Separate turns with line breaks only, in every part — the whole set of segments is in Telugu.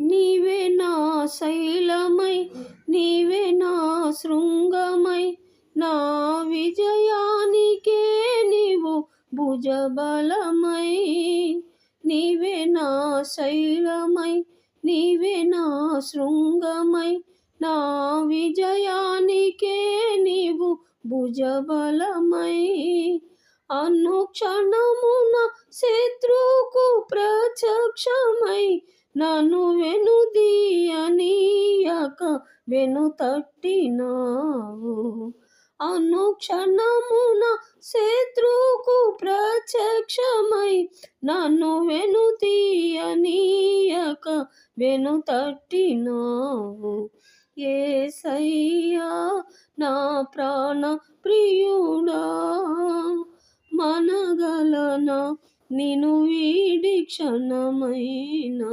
నీవే నా శైలమై నీవే నా శృంగమై నా విజయానికే నీవు భుజబలమై. నీవే నా శైలమై నీవే నా శృంగమై నా విజయానికే నీవు భుజబలమై. అనుక్షణమున శత్రువుకు ప్రత్యక్షమై నన్ను వెనుదీయనీయక వెను తట్టినావు. అనుక్షణమున శత్రువుకు ప్రత్యక్షమై నన్ను వెను తీయనీయక వెను తట్టినావు. ఏసయ్యా నా ప్రాణ ప్రియుడా మనగలన నిను వీడి క్షణమైనా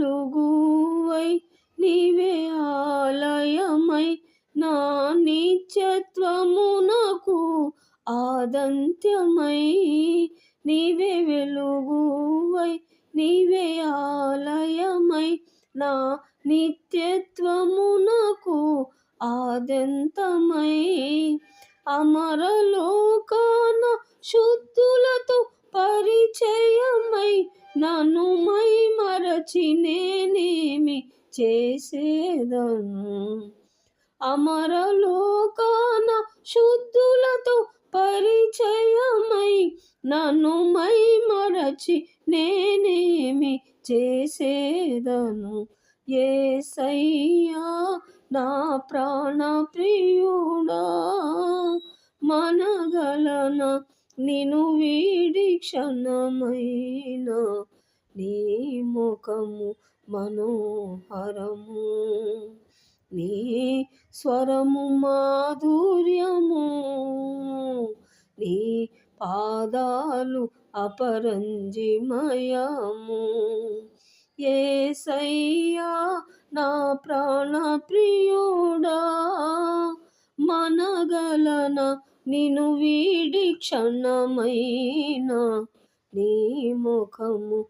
వెలుగువై నీవే ఆలయమై. నా నిత్యత్వమునకు ఆదంత్యమై. నీవే వెలుగువై నీవే ఆలయమై. నా నిత్యత్వమునకు ఆదంతమై. అమరలోకాన శుద్ధులతో పరిచయమై నన్ను మై నేనేమి చేసేదను అమరలోకాన శుద్ధులతో పరిచయమై నన్ను మై మరచి నేనేమి చేసేదను? ఏసయ్యా నా ప్రాణ ప్రియుడా మనగలన నిను వీడి క్షణమైన నీ ముఖము మనోహరము నీ స్వరము మాధుర్యము నీ పాదాలు అపరంజిమయము. ఏసయ్యా నా ప్రాణ ప్రియుడా మనగలన నిను వీడి క్షణమైన నీ ముఖము